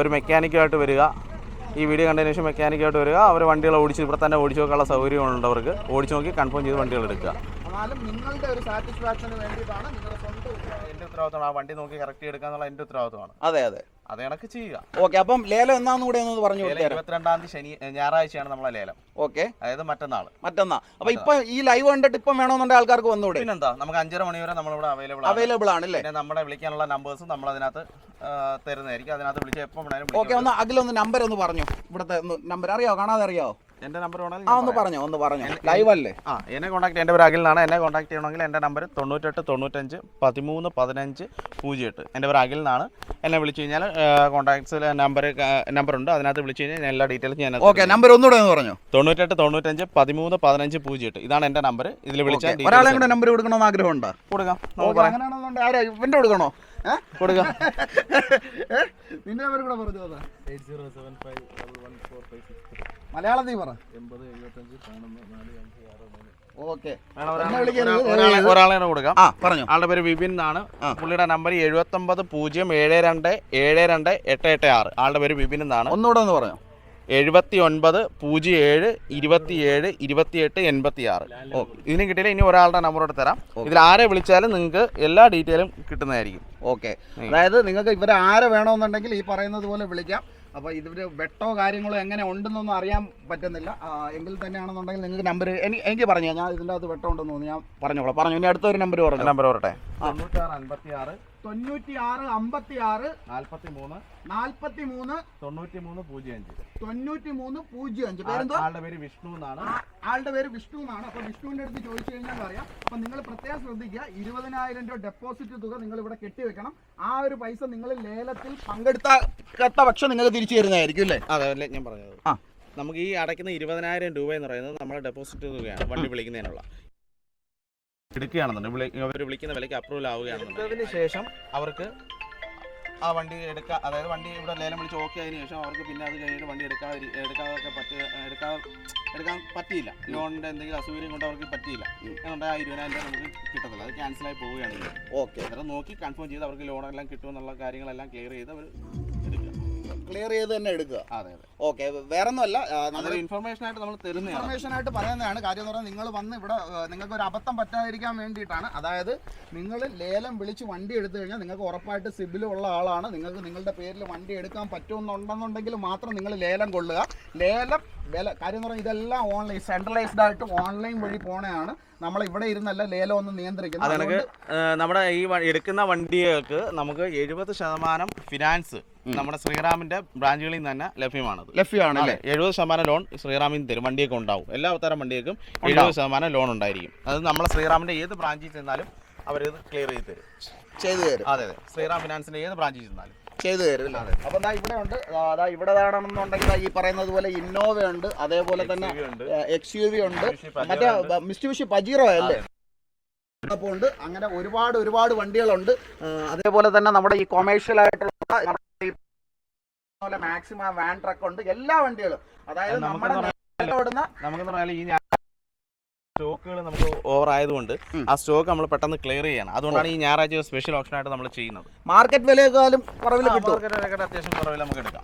ഒരു മെക്കാനിക്കായിട്ട് വരിക. ഈ വീഡിയോ കണ്ടതിന് ശേഷം മെക്കാനിക്കായിട്ട് വരിക. അവർ വണ്ടികൾ ഓടിച്ച് ഇവിടെ തന്നെ ഓടിച്ച് നോക്കാനുള്ള സൗകര്യമുണ്ട് അവർക്ക്. ഓടിച്ച് നോക്കി കൺഫേം ചെയ്ത് വണ്ടികൾ എടുക്കുക. എന്നാലും നിങ്ങളുടെ ഒരു സാറ്റിസ്ഫാക്ഷന് വേണ്ടിയിട്ടാണ് നിങ്ങളുടെ സ്വന്തം എന്റെ ഉത്തരവാദിത്തമാണ് ആ വണ്ടി നോക്കി കറക്റ്റ് എടുക്കുക എന്നുള്ള എന്റെ ഉത്തരവാദിത്തമാണ്. അതെ അതെ. അത് കണക്ക് ചെയ്യുക. ഓക്കെ അപ്പം ലേലം എന്നാന്ന് കൂടെ ഒന്ന് പറഞ്ഞു ലേലം കൊടുത്തേരാം. ഇരുപത്തിരണ്ടാം തീയതി ശനി ഞായറാഴ്ചയാണ് നമ്മളെ ലേലം. ഓക്കെ. അതായത് മറ്റന്നാൾ. മറ്റന്നാ അപ്പൊ ഇപ്പൊ ഈ ലൈവ് കണ്ടിട്ട് ഇപ്പം വേണമെന്നുണ്ടെങ്കിൽ ആൾക്കാർക്ക് വന്നുകൂടെ പിന്നെന്താ നമുക്ക് അഞ്ചര മണി വരെ നമ്മളിവിടെ അവൈലബിൾ ആണ്. അവൈലബിൾ ആണ് അല്ലേ? പിന്നെ നമ്മുടെ വിളിക്കാനുള്ള നമ്പേഴ്സും നമ്മൾ അതിനകത്ത് തരുന്നതായിരിക്കും. അതിനകത്ത് വിളിച്ച് എപ്പോൾ വേണേലും ഓക്കെ ഒന്ന് അഖിലൊന്ന് നമ്പർ ഒന്ന് പറഞ്ഞു. ഇവിടുത്തെ നമ്പർ അറിയാവോ? കാണാതെ അറിയാവോ? എന്റെ നമ്പർ ആ വേണമെങ്കിൽ ഒന്ന് പറഞ്ഞോ ഒന്ന് പറഞ്ഞോ. ലൈവ് അല്ലേ? ആ എന്നെ കോൺടാക്ട് എന്റെ പേര് അഖിലാണ് എന്നെ കോൺടാക്ട് ചെയ്യണമെങ്കിൽ എന്റെ നമ്പർ തൊണ്ണൂറ്റെട്ട് തൊണ്ണൂറ്റഞ്ച് പതിമൂന്ന് പതിനഞ്ച് പൂജ്യം എട്ട്. എന്റെ പേര് അഖിൽ എന്നാണ് എന്നെ വിളിച്ചു കഴിഞ്ഞാൽ കോൺടാക്ട്സിൽ നമ്പർ നമ്പറുണ്ട് അതിനകത്ത് വിളിച്ചു കഴിഞ്ഞാൽ ഞാൻ എല്ലാ ഡീറ്റെയിൽസും ഞാൻ ഓക്കെ നമ്പർ ഒന്നുകൂടെ ഒന്ന് പറഞ്ഞോ. തൊണ്ണൂറ്റെട്ട് തൊണ്ണൂറ്റഞ്ച് പതിമൂന്ന് പതിനഞ്ച് പൂജ്യം എട്ട്. ഇതാണ് എന്റെ നമ്പർ ഇതിൽ വിളിച്ചാൽ Okay. ഒരാളെ കൂടെ നമ്പർ കൊടുക്കണമെന്ന് ആഗ്രഹമുണ്ടോ? കൊടുക്കാം. നമുക്ക് പറയാം. അങ്ങനെയാണെന്നുണ്ടെങ്കിൽ ആരാ? ഇവന്റെ കൊടുക്കണോ? ഏ? കൊടുക്കാം. നിന്റെ നമ്പർ കൂടെ പറഞ്ഞു അതാ. മലയാളത്തിൽ പറ വൺ ഫോർ ഫൈവ് എന്നെ വിളിക്കരുത്. പറ. ഒരാളെ കൊടുക്കാം. ആ പറഞ്ഞോ. ആളുടെ പേര് വിപിൻ എന്നാണ്. പുള്ളിയുടെ നമ്പർ എഴുപത്തി ഒമ്പത് പൂജ്യം ഏഴ് രണ്ട് ഏഴ് രണ്ട് എട്ട് എട്ട് ആറ്. ആളുടെ പേര് വിപിൻ എന്നാണ്. ഒന്നുകൂടെ ഒന്ന് പറഞ്ഞു. എഴുപത്തി ഒൻപത് പൂജ്യം ഏഴ് ഇരുപത്തിയേഴ് ഇരുപത്തിയെട്ട് എൺപത്തി ആറ് ഓക്കെ ഇതിന് കിട്ടിയില്ല ഇനി ഒരാളുടെ നമ്പർ കൂടെ തരാം ഇതിൽ ആരെ വിളിച്ചാലും നിങ്ങൾക്ക് എല്ലാ ഡീറ്റെയിലും കിട്ടുന്നതായിരിക്കും. ഓക്കെ. അതായത് നിങ്ങൾക്ക് ഇവരെ ആരെ വേണമെന്നുണ്ടെങ്കിൽ ഈ പറയുന്നത് പോലെ വിളിക്കാം. അപ്പോൾ ഇതിന്റെ വെട്ടോ കാര്യങ്ങളോ എങ്ങനെ ഉണ്ടെന്നൊന്നും അറിയാൻ പറ്റുന്നില്ല. എങ്കിൽ തന്നെയാണെന്നുണ്ടെങ്കിൽ നിങ്ങൾക്ക് നമ്പർ എനിക്ക് എനിക്ക് പറഞ്ഞു ഞാൻ ഇതിന്റെ അകത്ത് വെട്ടം ഉണ്ടെന്ന് തോന്നുന്നു. ഞാൻ പറഞ്ഞോളാം. പറഞ്ഞു ഇനി അടുത്തൊരു നമ്പർ പറഞ്ഞു? നമ്പർ പറട്ടെ തൊണ്ണൂറ്റാറ് അൻപത്തി ആറ് തൊണ്ണൂറ്റി ആറ് അമ്പത്തി ആറ് നാൽപ്പത്തി മൂന്ന് നാൽപ്പത്തി മൂന്ന് തൊണ്ണൂറ്റി മൂന്ന് പൂജ്യം അഞ്ച് തൊണ്ണൂറ്റി മൂന്ന് പൂജ്യം അഞ്ച് പേരെന്തോ ആളുടെ പേര് വിഷ്ണു എന്നാണ്. ആളുടെ പേര് വിഷ്ണു എന്നാണ്. അപ്പോൾ വിഷ്ണുവിന്റെ അടുത്ത് ചോദിച്ചു കഴിഞ്ഞാൽ അറിയാം അപ്പൊ നിങ്ങൾ പ്രത്യേകം ശ്രദ്ധിക്കുക. ഇരുപതിനായിരം രൂപ ഡെപ്പോസിറ്റ് തുക നിങ്ങൾ ഇവിടെ കെട്ടിവെക്കണം ആ ഒരു പൈസ നിങ്ങൾ ലേലത്തിൽ പങ്കെടുത്ത പക്ഷം നിങ്ങൾ തിരിച്ചു തരുന്നതായിരിക്കും അല്ലേ? അതെ അല്ലേ? ഞാൻ പറഞ്ഞത്. ആ. നമുക്ക് ഈ അടയ്ക്കുന്ന ഇരുപതിനായിരം രൂപ എന്ന് പറയുന്നത് നമ്മുടെ ഡെപ്പോസിറ്റ് തുകയാണ് വണ്ടി വിളിക്കുന്നതിനുള്ള. എടുക്കുകയാണെന്നുണ്ട്. വിളി അവർ വിളിക്കുന്ന വിലയ്ക്ക് അപ്രൂവൽ ആവുകയാണെന്നുണ്ട് അതിന് ശേഷം അവർക്ക് ആ വണ്ടി എടുക്കാം അതായത് വണ്ടി ഇവിടെ ലേലം വിളിച്ച് ഓക്കെ ആയതിനു ശേഷം അവർക്ക് പിന്നെ അത് കഴിഞ്ഞിട്ട് വണ്ടി എടുക്കാതെ എടുക്കാതൊക്കെ പറ്റുക എടുക്കാൻ എടുക്കാൻ പറ്റിയില്ല. ലോണിന്റെ എന്തെങ്കിലും അസൗകര്യം കൊണ്ട് അവർക്ക് പറ്റിയില്ല. അതുകൊണ്ട് ആ ഇരുപതിനായിരം രൂപ നമുക്ക് കിട്ടത്തില്ല. അത് ക്യാൻസലായി പോവുകയാണെങ്കിൽ ഓക്കെ അന്നേരം നോക്കി കൺഫേം ചെയ്ത് അവർക്ക് ലോണെല്ലാം കിട്ടുമെന്നുള്ള കാര്യങ്ങളെല്ലാം ക്ലിയർ ചെയ്ത് അവർ ക്ലിയർ ചെയ്ത് തന്നെ എടുക്കുക. അതെ അതെ. ഓക്കെ വേറെ ഒന്നുമല്ല നമ്മൾ ഇൻഫർമേഷൻ ആയിട്ട് നമ്മൾ തരുന്ന ഇൻഫർമേഷൻ ആയിട്ട് പറയുന്നതാണ്. കാര്യം എന്ന് പറഞ്ഞാൽ നിങ്ങൾ വന്ന് ഇവിടെ നിങ്ങൾക്ക് ഒരു അബദ്ധം പറ്റാതിരിക്കാൻ വേണ്ടിയിട്ടാണ്. അതായത് നിങ്ങൾ ലേലം വിളിച്ച് വണ്ടി എടുത്തു കഴിഞ്ഞാൽ നിങ്ങൾക്ക് ഉറപ്പായിട്ട് സിബിൽ ഉള്ള ആളാണ്. നിങ്ങൾക്ക് നിങ്ങളുടെ പേരിൽ വണ്ടി എടുക്കാൻ പറ്റുമെന്നുണ്ടെന്നുണ്ടെങ്കിൽ മാത്രം നിങ്ങൾ ലേലം കൊള്ളുക. ലേലം വില കാര്യം എന്ന് പറഞ്ഞാൽ ഇതെല്ലാം ഓൺലൈൻ സെൻട്രലൈസ്ഡ് ആയിട്ട് ഓൺലൈൻ വഴി പോണയാണ്. നമ്മൾ ഇവിടെ ഇരുന്നല്ല ലേലം ഒന്ന് നിയന്ത്രിക്കുന്നത്. അതെനിക്ക് നമ്മുടെ ഈ എടുക്കുന്ന വണ്ടികൾക്ക് നമുക്ക് എഴുപത് ശതമാനം ഫിനാൻസ് നമ്മുടെ ശ്രീറാമിന്റെ ബ്രാഞ്ചുകളിൽ നിന്ന് തന്നെ ലഭ്യമാണ് ലഭ്യമാണ് അല്ലേ? എഴുപത് ശതമാനം ലോൺ ശ്രീറാമിന് തരും. വണ്ടിയൊക്കെ ഉണ്ടാവും. എല്ലാ തരം വണ്ടികൾക്കും എഴുപത് ശതമാനം ലോൺ ഉണ്ടായിരിക്കും. അത് നമ്മുടെ ശ്രീറാമിന്റെ ഏത് ബ്രാഞ്ചിൽ ചെന്നാലും അവരിത് ക്ലിയർ ചെയ്ത് തരും. ചെയ്തു തരും. അതെ അതെ. ശ്രീറാം ഫിനാൻസിന്റെ ഏത് ബ്രാഞ്ചിൽ ചെന്നാലും. ചെയ്തു തരും അല്ലേ അപ്പോൾ ദാ ഇവിടെ ഉണ്ട്. അതാ ഇവിടെ ആണെന്നുണ്ടെങ്കിൽ ഈ പറയുന്നത് പോലെ ഇന്നോവ ഉണ്ട്. അതേപോലെ തന്നെ എക്സ് യു വി ഉണ്ട്. മറ്റേ മിസ്റ്റു മിസ്റ്റുബിഷി പജീറോ അല്ലേ? അപ്പോൾ ഉണ്ട്. അങ്ങനെ ഒരുപാട് ഒരുപാട് വണ്ടികളുണ്ട്. അതേപോലെ തന്നെ നമ്മുടെ ഈ കൊമേഴ്ഷ്യൽ ആയിട്ടുള്ള മാക്സിമം വാൻ ട്രക്ക് ഉണ്ട്. എല്ലാ വണ്ടികളും. അതായത് നമ്മുടെ നമുക്ക് ഈ സ്റ്റോക്കുകൾ നമുക്ക് ഓവർ ആയതുകൊണ്ട് ആ സ്റ്റോക്ക് നമ്മൾ പെട്ടെന്ന് ക്ലിയർ ചെയ്യണം. അതുകൊണ്ടാണ് ഈ ഞായറാഴ്ച സ്പെഷ്യൽ ഓപ്ഷൻ ആയിട്ട് നമ്മൾ ചെയ്യുന്നത്. മാർക്കറ്റ് വിലയേക്കാളും കുറവിൽ കിട്ടും അത്യാവശ്യം കുറവിൽ നമുക്ക് എടുക്കാം.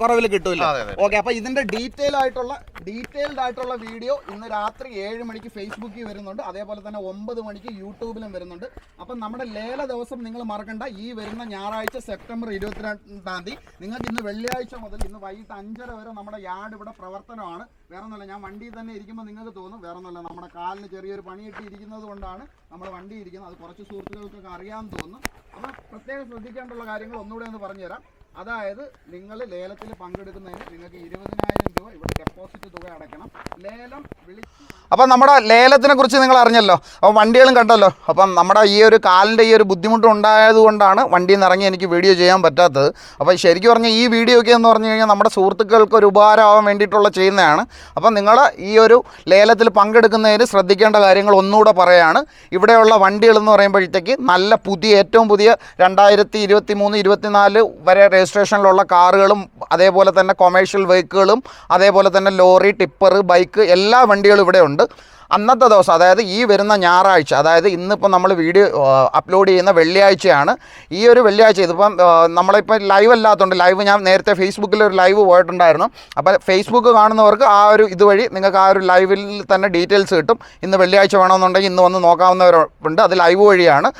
കുറവിൽ കിട്ടൂല. ഓക്കെ അപ്പൊ ഇതിന്റെ ഡീറ്റെയിൽ ആയിട്ടുള്ള ഡീറ്റെയിൽഡ് ആയിട്ടുള്ള വീഡിയോ ഇന്ന് രാത്രി ഏഴ് മണിക്ക് ഫേസ്ബുക്കിൽ വരുന്നുണ്ട്. അതേപോലെ തന്നെ ഒമ്പത് മണിക്ക് യൂട്യൂബിലും വരുന്നുണ്ട്. അപ്പം നമ്മുടെ ലേല ദിവസം നിങ്ങൾ മറക്കണ്ട. ഈ വരുന്ന ഞായറാഴ്ച സെപ്റ്റംബർ ഇരുപത്തിരണ്ടാം തീയതി നിങ്ങൾക്ക് ഇന്ന് വെള്ളിയാഴ്ച മുതൽ ഇന്ന് വൈകിട്ട് അഞ്ചര വരെ നമ്മുടെ യാർഡ് ഇവിടെ പ്രവർത്തനമാണ്. വേറെ ഒന്നുമല്ല ഞാൻ വണ്ടിയിൽ തന്നെ ഇരിക്കുമ്പോൾ നിങ്ങൾക്ക് തോന്നും. വേറെ ഒന്നുമല്ല നമ്മുടെ കാലിന് ചെറിയൊരു പണിയിട്ട് ഇരിക്കുന്നത് കൊണ്ടാണ് നമ്മൾ വണ്ടി ഇരിക്കുന്നത് അത് കുറച്ച് സുഹൃത്തുക്കൾക്കൊക്കെ അറിയാമെന്ന് തോന്നുന്നു. അപ്പോൾ പ്രത്യേകം ശ്രദ്ധിക്കേണ്ടുള്ള കാര്യങ്ങൾ ഒന്നുകൂടെ ഒന്ന് പറഞ്ഞുതരാം. അതായത് നിങ്ങൾ ലേലത്തിൽ പങ്കെടുക്കുന്നതിന് നിങ്ങൾക്ക് ഇരുപതിനായിരം രൂപ ഇവിടെ ഡെപ്പോസിറ്റ് തുക അടയ്ക്കണം. ലേലം വിളിച്ച് അപ്പം നമ്മുടെ ലേലത്തിനെ കുറിച്ച് നിങ്ങൾ അറിഞ്ഞല്ലോ. അപ്പം വണ്ടികളും കണ്ടല്ലോ. അപ്പം നമ്മുടെ ഈ ഒരു കാലിന്റെ ഈ ഒരു ബുദ്ധിമുട്ട് ഉണ്ടായതുകൊണ്ടാണ് വണ്ടിയിൽ നിന്ന് ഇറങ്ങി എനിക്ക് വീഡിയോ ചെയ്യാൻ പറ്റാത്തത്. അപ്പം ശരിക്കും പറഞ്ഞാൽ ഈ വീഡിയോ ഒക്കെ എന്ന് പറഞ്ഞു കഴിഞ്ഞാൽ നമ്മുടെ സുഹൃത്തുക്കൾക്ക് ഒരു ഉപകാരമാവാൻ വേണ്ടിയിട്ടുള്ള ചെയ്യുന്നതാണ്. അപ്പം നിങ്ങൾ ഈ ഒരു ലേലത്തിൽ പങ്കെടുക്കുന്നതിന് ശ്രദ്ധിക്കേണ്ട കാര്യങ്ങൾ ഒന്നുകൂടെ പറയുകയാണ് ഇവിടെയുള്ള വണ്ടികൾ എന്ന് പറയുമ്പോഴത്തേക്ക് നല്ല പുതിയ ഏറ്റവും പുതിയ രണ്ടായിരത്തി ഇരുപത്തി മൂന്ന് ഇരുപത്തിനാല് വരെ രജിസ്ട്രേഷനിലുള്ള കാറുകളും അതേപോലെ തന്നെ കൊമേഴ്ഷ്യൽ വെഹിക്കിളും അതേപോലെ തന്നെ ലോറി ടിപ്പർ ബൈക്ക് എല്ലാ വണ്ടികളും ഇവിടെ ഉണ്ട് അന്നത്തെ ദിവസം അതായത് ഈ വരുന്ന ഞായറാഴ്ച അതായത് ഇന്നിപ്പോൾ നമ്മൾ വീഡിയോ അപ്ലോഡ് ചെയ്യുന്ന വെള്ളിയാഴ്ചയാണ്. ഈ ഒരു വെള്ളിയാഴ്ച ഇതിപ്പം നമ്മളിപ്പോൾ ലൈവ് അല്ലാത്തതുകൊണ്ട് ലൈവ് ഞാൻ നേരത്തെ ഫേസ്ബുക്കിൽ ഒരു ലൈവ് പോയിട്ടുണ്ടായിരുന്നു. അപ്പോൾ ഫേസ്ബുക്ക് കാണുന്നവർക്ക് ആ ഒരു ഇതുവഴി നിങ്ങൾക്ക് ആ ഒരു ലൈവിൽ തന്നെ ഡീറ്റെയിൽസ് കിട്ടും. ഇന്ന് വെള്ളിയാഴ്ച വേണമെന്നുണ്ടെങ്കിൽ ഇന്ന് വന്ന് നോക്കാവുന്നവരുണ്ട്. അത് ലൈവ് വഴിയാണ്.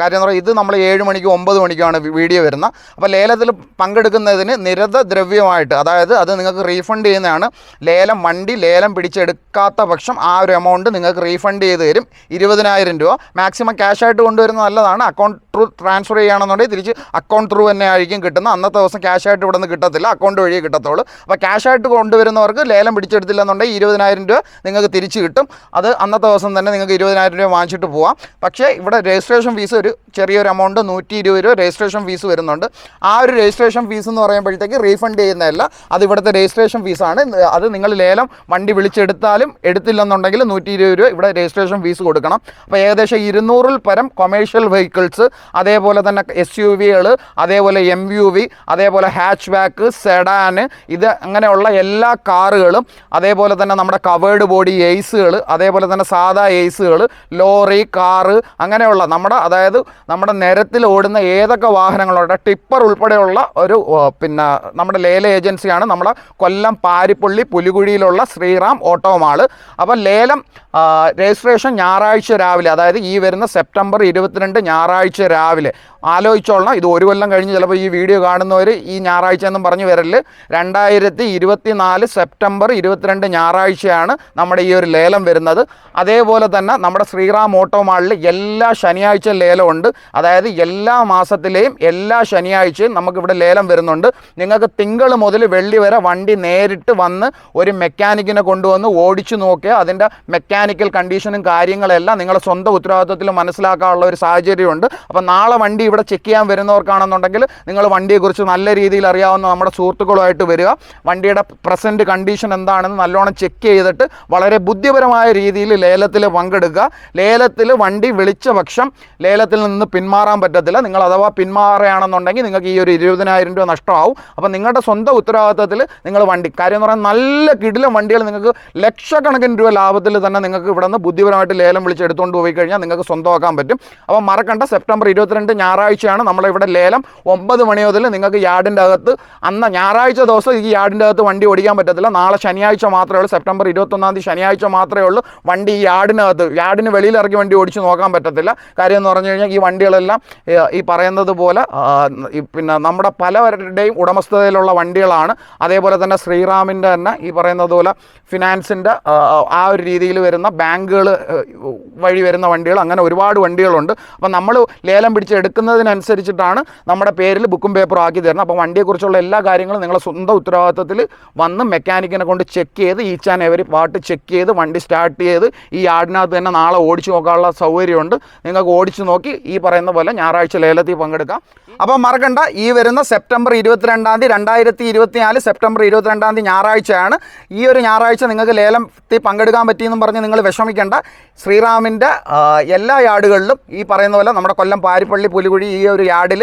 കാര്യം എന്ന് പറയുന്നത് ഇത് നമ്മൾ ഏഴ് മണിക്ക് ഒമ്പത് മണിക്കാണ് വീഡിയോ വരുന്നത് അപ്പോൾ ലേലത്തിൽ പങ്കെടുക്കുന്നതിന് നിരത ദ്രവ്യമായിട്ട് അതായത് അത് നിങ്ങൾക്ക് റീഫണ്ട് ചെയ്യുന്നതാണ്. ലേലം വണ്ടി ലേലം പിടിച്ചെടുക്കാത്ത പക്ഷം ആ ഒരു എമൗണ്ട് നിങ്ങൾക്ക് റീഫണ്ട് ചെയ്ത് തരും. ഇരുപതിനായിരം രൂപ. മാക്സിമം ക്യാഷ് ആയിട്ട് കൊണ്ടുവരുന്നത് നല്ലതാണ്. അക്കൗണ്ട് ത്രൂ ട്രാൻസ്ഫർ ചെയ്യുകയാണെന്നുണ്ടെങ്കിൽ തിരിച്ച് അക്കൗണ്ട് ത്രൂ തന്നെ ആയിരിക്കും കിട്ടുന്നത്. അന്നത്തെ ദിവസം ക്യാഷ് ആയിട്ട് ഇവിടെ നിന്ന് കിട്ടത്തില്ല. അക്കൗണ്ട് വഴിയേ കിട്ടത്തുള്ളൂ. അപ്പോൾ ക്യാഷ് ആയിട്ട് കൊണ്ടുവരുന്നവർക്ക് ലേലം പിടിച്ചെടുത്തില്ല എന്നുണ്ടെങ്കിൽ ഇരുപതിനായിരം രൂപ നിങ്ങൾക്ക് തിരിച്ച് കിട്ടും. അത് അന്നത്തെ ദിവസം തന്നെ നിങ്ങൾക്ക് ഇരുപതിനായിരം രൂപ വാങ്ങിച്ചിട്ട് പോവാം. പക്ഷേ ഇവിടെ രജിസ്ട്രേഷൻ ഫീസ് ഒരു ചെറിയൊരു എമൗണ്ട് നൂറ്റി ഇരുപത് രൂപ രജിസ്ട്രേഷൻ ഫീസ് വരുന്നുണ്ട്. ആ ഒരു രജിസ്ട്രേഷൻ ഫീസ് എന്ന് പറയുമ്പോഴത്തേക്ക് റീഫണ്ട് ചെയ്യുന്നതല്ല. അത് ഇവിടുത്തെ രജിസ്ട്രേഷൻ ഫീസാണ് അത് നിങ്ങൾ ലേലം വണ്ടി വിളിച്ചെടുത്താലും എടുത്തില്ലെന്നുണ്ടെങ്കിൽ നൂറ്റി ഇരുപത് രൂപ ഇവിടെ രജിസ്ട്രേഷൻ ഫീസ് കൊടുക്കണം. അപ്പോൾ ഏകദേശം ഇരുന്നൂറിൽ പരം കൊമേഴ്ഷ്യൽ വെഹിക്കിൾസ് അതേപോലെ തന്നെ എസ് യു വികൾ അതേപോലെ എം യു വി അതേപോലെ ഹാച്ച് ബാക്ക് സെഡാന് ഇത് അങ്ങനെയുള്ള എല്ലാ കാറുകളും അതേപോലെ തന്നെ നമ്മുടെ കവേർഡ് ബോഡി എയ്സുകൾ അതേപോലെ തന്നെ സാധാ എയ്സുകൾ ലോറി കാറ് അങ്ങനെയുള്ള നമ്മുടെ അതായത് നമ്മുടെ നിരത്തിൽ ഓടുന്ന ഏതൊക്കെ വാഹനങ്ങളുണ്ട് ടിപ്പർ ഉൾപ്പെടെയുള്ള ഒരു പിന്നെ നമ്മുടെ ലേല ഏജൻസിയാണ് നമ്മുടെ കൊല്ലം പാരിപ്പള്ളി പുലികുഴിയിലുള്ള ശ്രീറാം ഓട്ടോമാൾ അപ്പോൾ ലേലം രജിസ്ട്രേഷൻ ഞായറാഴ്ച രാവിലെ അതായത് ഈ വരുന്ന സെപ്റ്റംബർ ഇരുപത്തിരണ്ട് ഞായറാഴ്ച രാവിലെ. ആലോചിച്ചോളണം ഇത് ഒരു കൊല്ലം കഴിഞ്ഞ് ചിലപ്പോൾ ഈ വീഡിയോ കാണുന്നവർ ഈ ഞായറാഴ്ച എന്നും പറഞ്ഞു വരൽ. രണ്ടായിരത്തി ഇരുപത്തി നാല് സെപ്റ്റംബർ ഇരുപത്തിരണ്ട് ഞായറാഴ്ചയാണ് നമ്മുടെ ഈ ഒരു ലേലം വരുന്നത്. അതേപോലെ തന്നെ നമ്മുടെ ശ്രീറാം ഓട്ടോ മാളിൽ എല്ലാ ശനിയാഴ്ച ലേലമുണ്ട് അതായത് എല്ലാ മാസത്തിലെയും എല്ലാ ശനിയാഴ്ചയും നമുക്കിവിടെ ലേലം വരുന്നുണ്ട്. നിങ്ങൾക്ക് തിങ്കൾ മുതൽ വെള്ളി വരെ വണ്ടി നേരിട്ട് വന്ന് ഒരു മെക്കാനിക്കിനെ കൊണ്ടുവന്ന് ഓടിച്ചു നോക്കിയാൽ അതിന്റെ മെക്കാനിക്കൽ കണ്ടീഷനും കാര്യങ്ങളെല്ലാം നിങ്ങളുടെ സ്വന്തം ഉത്തരവാദിത്വത്തിൽ മനസ്സിലാക്കാനുള്ള ഒരു സാഹചര്യമുണ്ട്. അപ്പോൾ നാളെ വണ്ടി ഇവിടെ ചെക്ക് ചെയ്യാൻ വരുന്നവർക്കാണെന്നുണ്ടെങ്കിൽ നിങ്ങൾ വണ്ടിയെക്കുറിച്ച് നല്ല രീതിയിൽ അറിയാവുന്ന നമ്മുടെ സുഹൃത്തുക്കളുമായിട്ട് വരിക. വണ്ടിയുടെ പ്രസന്റ് കണ്ടീഷൻ എന്താണെന്ന് നല്ലോണം ചെക്ക് ചെയ്തിട്ട് വളരെ ബുദ്ധിപരമായ രീതിയിൽ ലേലത്തിൽ പങ്കെടുക്കുക. ലേലത്തിൽ വണ്ടി വിളിച്ച പക്ഷം ലേലത്തിൽ നിന്ന് പിന്മാറാൻ പറ്റത്തില്ല. നിങ്ങൾ അഥവാ പിന്മാറുകയാണെന്നുണ്ടെങ്കിൽ നിങ്ങൾക്ക് ഈ ഒരു ഇരുപതിനായിരം രൂപ നഷ്ടമാവും. അപ്പോൾ നിങ്ങളുടെ സ്വന്തം ഉത്തരവാദിത്തത്തിൽ നിങ്ങൾ വണ്ടി കാര്യം എന്ന് പറഞ്ഞാൽ നല്ല കിടിലം വണ്ടികൾ നിങ്ങൾക്ക് ലക്ഷക്കണക്കിന് രൂപ ലാഭത്തിൽ തന്നെ നിങ്ങൾക്ക് ഇവിടെ നിന്ന് ബുദ്ധിപരമായിട്ട് ലേലം വിളിച്ച് എടുത്തുകൊണ്ട് പോയി കഴിഞ്ഞാൽ നിങ്ങൾക്ക് സ്വന്തമാക്കാൻ പറ്റും. അപ്പോൾ മറക്കണ്ട സെപ്റ്റംബർ ഇരുപത്തിരണ്ട് ഞായറാഴ്ചയാണ് നമ്മളിവിടെ ലേലം. ഒമ്പത് മണി മുതൽ നിങ്ങൾക്ക് യാർഡിന്റെ അകത്ത് അന്ന് ഞായറാഴ്ച ദിവസം ഈ യാർഡിന്റെ അകത്ത് വണ്ടി ഓടിക്കാൻ പറ്റത്തില്ല. നാളെ ശനിയാഴ്ച മാത്രമേ ഉള്ളൂ. സെപ്റ്റംബർ ഇരുപത്തൊന്നാം തീയതി ശനിയാഴ്ച മാത്രമേ ഉള്ളൂ. വണ്ടി ഈ യാർഡിനകത്ത് യാർഡിന് വെളിയിൽ ഇറക്കി വണ്ടി ഓടിച്ച് നോക്കാൻ പറ്റത്തില്ല. കാര്യം എന്ന് പറഞ്ഞു കഴിഞ്ഞാൽ ഈ വണ്ടികളെല്ലാം ഈ പറയുന്നത് പോലെ പിന്നെ നമ്മുടെ പലവരുടെയും ഉടമസ്ഥതയിലുള്ള വണ്ടികളാണ്. അതേപോലെ തന്നെ ശ്രീറാമിന്റെ തന്നെ ഈ പറയുന്നത് പോലെ ഫിനാൻസിന്റെ ആ ഒരു രീതിയിൽ വരുന്ന ബാങ്കുകൾ വഴി വരുന്ന വണ്ടികൾ അങ്ങനെ ഒരുപാട് വണ്ടികളുണ്ട്. അപ്പോൾ നമ്മൾ ലേലം പിടിച്ച് എടുക്കുന്നതിനനുസരിച്ചിട്ടാണ് നമ്മുടെ പേരിൽ ബുക്കും പേപ്പറും ആക്കി തരുന്നത്. അപ്പോൾ വണ്ടിയെക്കുറിച്ചുള്ള എല്ലാ കാര്യങ്ങളും നിങ്ങളുടെ സ്വന്തം ഉത്തരവാദിത്തത്തിൽ വന്ന് മെക്കാനിക്കിനെ കൊണ്ട് ചെക്ക് ചെയ്ത് each and every part check ചെയ്ത് വണ്ടി സ്റ്റാർട്ട് ചെയ്ത് ഈ യാർഡിനകത്ത് തന്നെ നാളെ ഓടിച്ചു നോക്കാനുള്ള സൗകര്യമുണ്ട്. നിങ്ങൾക്ക് ഓടിച്ചു നോക്കി ഈ പറയുന്ന പോലെ ഞായറാഴ്ച ലേലത്തിൽ പങ്കെടുക്കാം. അപ്പോൾ മറക്കണ്ട ഈ വരുന്ന സെപ്റ്റംബർ ഇരുപത്തിരണ്ടാം തീയതി രണ്ടായിരത്തി ഇരുപത്തിനാല് സെപ്റ്റംബർ ഇരുപത്തിരണ്ടാം തീയതി ഞായറാഴ്ചയാണ്. ഈ ഒരു ഞായറാഴ്ച നിങ്ങൾക്ക് ലേലത്തിൽ പങ്കെടുക്കാൻ പറ്റിയെന്നും പറഞ്ഞ് നിങ്ങൾ വിഷമിക്കേണ്ട. ശ്രീറാമിന്റെ എല്ലാ യാർഡുകളിലും ഈ പറയുന്ന പോലെ നമ്മുടെ കൊല്ലം പാരിപ്പള്ളി പുലികുഴി ഈ ഒരു യാർഡിൽ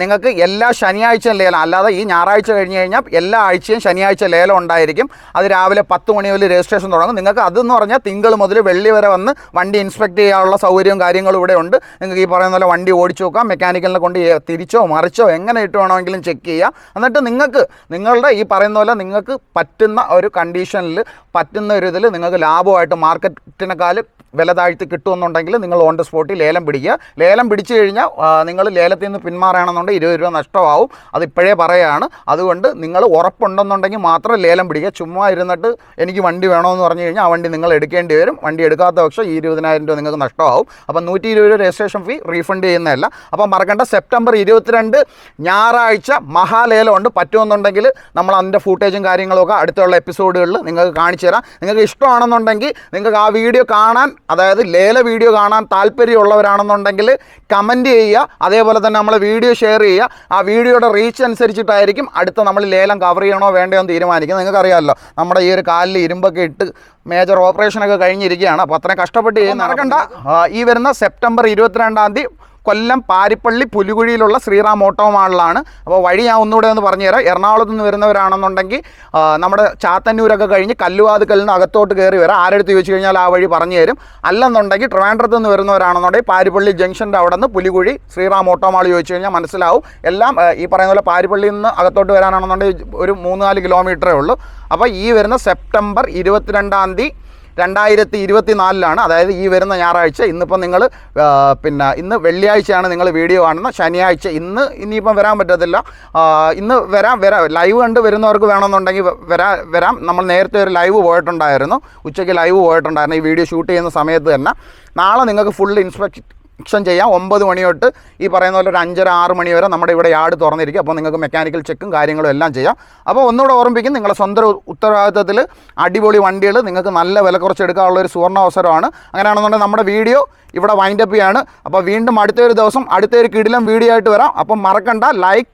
നിങ്ങൾക്ക് എല്ലാ ശനിയാഴ്ചയും ലേലം അല്ലാതെ ഈ ഞായറാഴ്ച കഴിഞ്ഞ് കഴിഞ്ഞാൽ എല്ലാ ആഴ്ചയും ശനിയാഴ്ച ലേലം ഉണ്ടായിരിക്കും. അത് രാവിലെ പത്ത് മണി മുതൽ രജിസ്ട്രേഷൻ തുടങ്ങും. നിങ്ങൾക്ക് അതെന്ന് പറഞ്ഞാൽ തിങ്കൾ മുതൽ വെള്ളി വരെ വന്ന് വണ്ടി ഇൻസ്പെക്ട് ചെയ്യാനുള്ള സൗകര്യവും കാര്യങ്ങളും ഇവിടെ ഉണ്ട്. നിങ്ങൾക്ക് ഈ പറയുന്ന പോലെ വണ്ടി ഓടിച്ചു നോക്കാം മെക്കാനിക്കലിനെ കൊണ്ട് തിരിച്ചോ മറിച്ചോ എങ്ങനെ ഇട്ട് വേണമെങ്കിലും ചെക്ക് ചെയ്യാം. എന്നിട്ട് നിങ്ങൾക്ക് നിങ്ങളുടെ ഈ പറയുന്ന പോലെ നിങ്ങൾക്ക് പറ്റുന്ന ഒരു കണ്ടീഷനിൽ പറ്റുന്ന ഒരു ഇതിൽ നിങ്ങൾക്ക് ലാഭമായിട്ട് മാർക്കറ്റിനെക്കാൾ വില താഴ്ത്തി കിട്ടുമെന്നുണ്ടെങ്കിൽ നിങ്ങൾ ഓൺ ദ സ്പോട്ടിൽ ലേലം പിടിക്കുക. ലേലം പിടിച്ചു കഴിഞ്ഞാൽ നിങ്ങൾ ലേലത്തിൽ നിന്ന് പിന്മാറുകയാണെന്നുണ്ടെങ്കിൽ ഇരുപത് രൂപ നഷ്ടമാവും. അത് ഇപ്പോഴേ പറയുകയാണ് അതുകൊണ്ട് നിങ്ങൾ ഉറപ്പുണ്ടെന്നുണ്ടെങ്കിൽ മാത്രം ലേലം പിടിക്കുക. ചുമ്മാ ഇരുന്നിട്ട് എനിക്ക് വണ്ടി വേണമെന്ന് പറഞ്ഞു കഴിഞ്ഞാൽ ആ വണ്ടി നിങ്ങൾ എടുക്കേണ്ടി വരും. വണ്ടി എടുക്കാത്ത പക്ഷം ഈ ഇരുപതിനായിരം രൂപ നിങ്ങൾക്ക് നഷ്ടമാവും. അപ്പം നൂറ്റി ഇരുപത് രൂപ രജിസ്ട്രേഷൻ ഫീ റീഫണ്ട് ചെയ്യുന്നതല്ല. അപ്പം മറക്കേണ്ട സെപ്റ്റംബർ ഇരുപത്തിരണ്ട് ഞായറാഴ്ച മഹാലേലം ഉണ്ട്. പറ്റുമെന്നുണ്ടെങ്കിൽ നമ്മൾ അതിന്റെ ഫൂട്ടേജും കാര്യങ്ങളൊക്കെ അടുത്തുള്ള എപ്പിസോഡുകളിൽ നിങ്ങൾക്ക് കാണിച്ചു തരാം. നിങ്ങൾക്ക് ഇഷ്ടമാണെന്നുണ്ടെങ്കിൽ നിങ്ങൾക്ക് ആ വീഡിയോ കാണാൻ അതായത് ലേല വീഡിയോ കാണാൻ താല്പര്യമുള്ളവരാണെന്നുണ്ടെങ്കിൽ കമന്റ് ചെയ്യുക. അതേപോലെ തന്നെ നമ്മൾ വീഡിയോ ഷെയർ ചെയ്യുക. ആ വീഡിയോയുടെ റീച്ച് അനുസരിച്ചിട്ടായിരിക്കും അടുത്ത നമ്മൾ ലേലം കവർ ചെയ്യണോ വേണ്ടയോ എന്ന് തീരുമാനിക്കുന്നത്. നിങ്ങൾക്കറിയാമല്ലോ നമ്മുടെ ഈ ഒരു കാലിൽ ഇരുമ്പൊക്കെ ഇട്ട് മേജർ ഓപ്പറേഷനൊക്കെ കഴിഞ്ഞിരിക്കുകയാണ്. അപ്പോൾ അത്രയും കഷ്ടപ്പെട്ട് ചെയ്യുന്ന നടക്കണ്ട. ഈ വരുന്ന സെപ്റ്റംബർ ഇരുപത്തിരണ്ടാം തീയതി കൊല്ലം പാരിപ്പള്ളി പുലികുഴിയിലുള്ള ശ്രീറാം ഓട്ടോ മാളിലാണ്. അപ്പോൾ വഴി ഞാൻ ഒന്നുകൂടെ ഒന്ന് പറഞ്ഞുതരാം. എറണാകുളത്ത് നിന്ന് വരുന്നവരാണെന്നുണ്ടെങ്കിൽ നമ്മുടെ ചാത്തന്നൂരൊക്കെ കഴിഞ്ഞ് കല്ലുവാതുക്കലിൽ നിന്ന് അകത്തോട്ട് കയറി വരാം. ആരെടുത്ത് ചോദിച്ചു കഴിഞ്ഞാൽ ആ വഴി പറഞ്ഞു തരും. അല്ലെന്നുണ്ടെങ്കിൽ ട്രിവാൻഡ്രത്ത് നിന്ന് വരുന്നവരാണെന്നുണ്ടെങ്കിൽ പാരിപ്പള്ളി ജംഗ്ഷന്റെ അവിടെ നിന്ന് പുലികുഴി ശ്രീറാം ഓട്ടോ മാൾ ചോദിച്ചു കഴിഞ്ഞാൽ മനസ്സിലാവും. എല്ലാം ഈ പറയുന്ന പോലെ പാരിപ്പള്ളിയിൽ നിന്ന് അകത്തോട്ട് വരാനാണെന്നുണ്ടെങ്കിൽ ഒരു മൂന്ന് നാല് കിലോമീറ്ററേ ഉള്ളൂ. അപ്പോൾ ഈ വരുന്ന സെപ്റ്റംബർ ഇരുപത്തിരണ്ടാം തീയതി രണ്ടായിരത്തി ഇരുപത്തി നാലിലാണ് അതായത് ഈ വരുന്ന ഞായറാഴ്ച ഇന്നിപ്പം നിങ്ങൾ പിന്നെ ഇന്ന് വെള്ളിയാഴ്ചയാണ് നിങ്ങൾ വീഡിയോ കാണുന്നത് ശനിയാഴ്ച ഇന്ന് ഇനിയിപ്പം വരാൻ പറ്റത്തില്ല. ഇന്ന് വരാം വരാം. ലൈവ് കണ്ട് വരുന്നവർക്ക് വേണമെന്നുണ്ടെങ്കിൽ വരാ വരാം. നമ്മൾ നേരത്തെ ഒരു ലൈവ് പോയിട്ടുണ്ടായിരുന്നു. ഉച്ചയ്ക്ക് ലൈവ് പോയിട്ടുണ്ടായിരുന്നു. ഈ വീഡിയോ ഷൂട്ട് ചെയ്യുന്ന സമയത്ത് തന്നെ. നാളെ നിങ്ങൾക്ക് ഫുൾ ഇൻസ്പെക്ഷൻ സെക്ഷൻ ചെയ്യാം ഒമ്പത് മണി തൊട്ട് ഈ പറയുന്ന പോലെ ഒരു അഞ്ചര ആറ് മണി വരെ നമ്മുടെ ഇവിടെ യാർഡ് തുറന്നിരിക്കും. അപ്പോൾ നിങ്ങൾക്ക് മെക്കാനിക്കൽ ചെക്കും കാര്യങ്ങളും എല്ലാം ചെയ്യാം. അപ്പോൾ ഒന്നുകൂടെ ഓർമ്മിപ്പിക്കും നിങ്ങളുടെ സ്വന്തം ഉത്തരവാദിത്തത്തിൽ അടിപൊളി വണ്ടികൾ നിങ്ങൾക്ക് നല്ല വില കുറച്ച് എടുക്കാനുള്ള ഒരു സുവർണ അവസരമാണ്. അങ്ങനെയാണെന്നുണ്ടെങ്കിൽ നമ്മുടെ വീഡിയോ ഇവിടെ വൈൻഡപ്പ് ചെയ്യാണ്. അപ്പോൾ വീണ്ടും അടുത്തൊരു ദിവസം അടുത്തൊരു കിടിലം വീഡിയോ ആയിട്ട് വരാം. അപ്പം മറക്കണ്ട like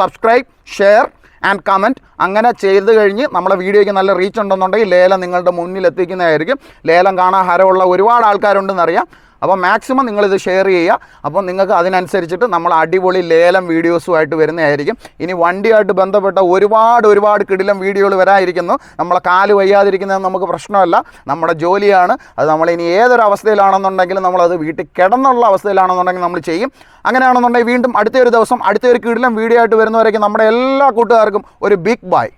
subscribe share and comment അങ്ങനെ ചെയ്ത് കഴിഞ്ഞ് നമ്മുടെ വീഡിയോയ്ക്ക് നല്ല റീച്ച് ഉണ്ടെന്നുണ്ടെങ്കിൽ ലേലം നിങ്ങളുടെ മുന്നിൽ എത്തിക്കുന്നതായിരിക്കും ലേലം കാണാൻ ഹരമുള്ള ഒരുപാട് ആൾക്കാരുണ്ടെന്നറിയാം അപ്പോൾ മാക്സിമം നിങ്ങളിത് ഷെയർ ചെയ്യുക. അപ്പോൾ നിങ്ങൾക്ക് അതിനനുസരിച്ചിട്ട് നമ്മൾ അടിപൊളി ലേലം വീഡിയോസുമായിട്ട് വരുന്നതായിരിക്കും. ഇനി വണ്ടിയായിട്ട് ബന്ധപ്പെട്ട ഒരുപാട് ഒരുപാട് കിടിലം വീഡിയോകൾ വരാതിരിക്കുന്നു നമ്മളെ കാൽ വയ്യാതിരിക്കുന്നത് നമുക്ക് പ്രശ്നമല്ല. നമ്മുടെ ജോലിയാണ്. അത് നമ്മൾ ഇനി നമ്മളത് വീട്ടിൽ കിടന്നുള്ള അവസ്ഥയിലാണെന്നുണ്ടെങ്കിൽ നമ്മൾ ചെയ്യും. അങ്ങനെയാണെന്നുണ്ടെങ്കിൽ വീണ്ടും അടുത്തൊരു ദിവസം അടുത്തൊരു കിടിലം വീഡിയോ ആയിട്ട് വരുന്നവരേക്കും നമ്മുടെ എല്ലാ കൂട്ടുകാർക്കും ഒരു ബിഗ് ബൈ